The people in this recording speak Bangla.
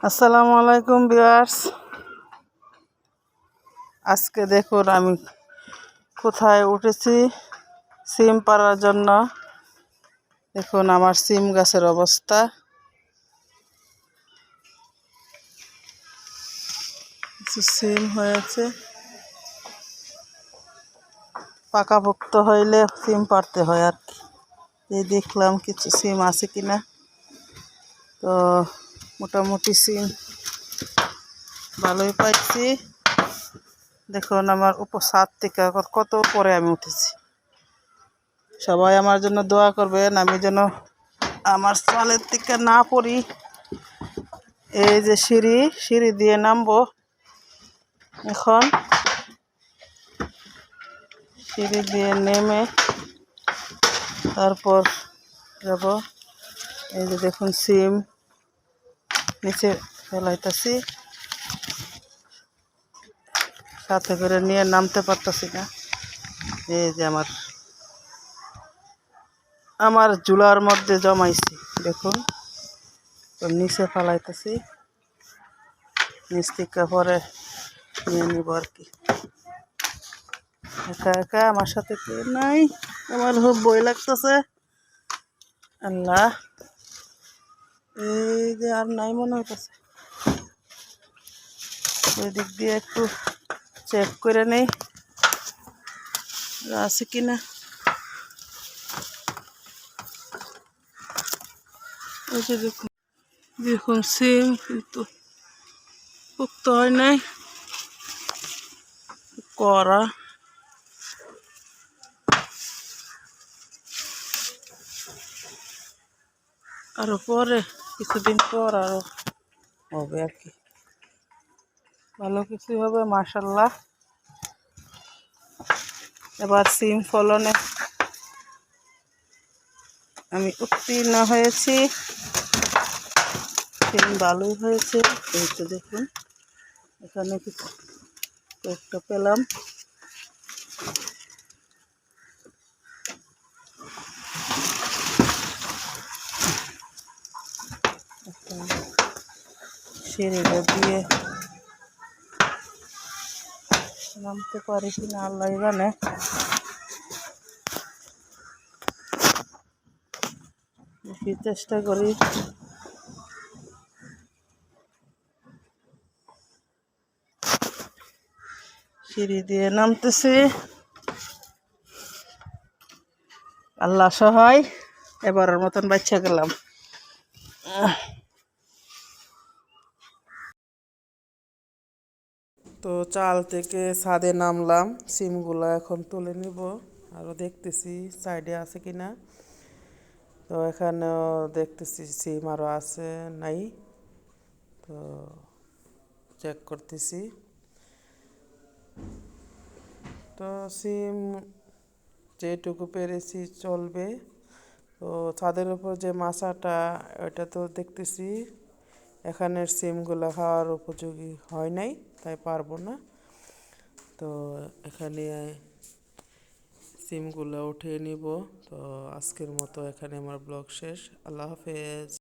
আসসালামু আলাইকুম বিয়ার্স আজকে দেখুন আমি কোথায় উঠেছি, সিম পাড়ার জন্য। দেখুন আমার সিম গাছের অবস্থা। কিছু সিম হয়েছে। পাকাপোক্ত হইলে সিম পাড়তে হয় আর কি। এই দেখলাম কিছু সিম আছে কিনা। তো মোটামুটি সিম। ভালোই পাইছি। দেখুন, আমার উপর ছাদ থেকে কত- কত পরে আমি উঠেছি। সবাই আমার জন্য দোয়া করবেন, আমি যেন আমার চালের থেকে না পড়ি। এই যে সিঁড়ি সিঁড়ি দিয়ে নামবো। এখন সিঁড়ি দিয়ে নেমে তারপর যাব। এই যে দেখুন, সিম। নিচে ফেলাইতেছি। সাথে করে নিয়ে নামতে পারতাছি না। এই যে আমার আমার জুলার মধ্যে জমাইছি, দেখুন। তো নিচে ফেলাইতেছি। নিচ থেকে পরে নিয়ে নিব আর কি। একা একা আমার সাথে কেউ নাই। আমার খুব বই লাগতেছে। আল্লাহ। এই যে আর নাই মনে হইতেছে। ওই দিক দিয়ে একটু চেক করে নেই আছে কিনা। দেখুন দেখুন সিম কিন্তু পুক্ত হয় নাই। করা আরও পরে কিছুদিন পর আরও হবে আর কি। ভালো কিছু হবে, মাশাল্লাহ। এবার সিম ফলনে আমি উত্তীর্ণ হয়েছি। সিম ভালোই হয়েছে, এই তো দেখুন। এখানে কিছু পেলাম। সিঁড়িটা দিয়ে নামতে পারি কিনা আল্লাহ জানে। চেষ্টা করি। সিঁড়ি দিয়ে নামতেছি। আল্লাহ সহায়, এবারের মতন বাচ্চা গেলাম। তো চাল থেকে ছাদে নামলাম, সিমগুলো এখন তুলে নিব। আরও দেখতেছি সাইডে আছে কি না তো এখানেও দেখতেছি সিম আরও আছে, নাই। তো চেক করতেছি। তো সিম যেটুকু পেরেছি চলবে। তো ছাদের উপর যে মাচাটা ওটা তো দেখতেছি। এখানের সিমগুলো খাওয়ার উপযোগী হয় নাই, তাই পারব না। তো এখানে সিমগুলো উঠিয়ে নিব। তো আজকের মতো এখানে আমার ব্লগ শেষ। আল্লাহ হাফেজ।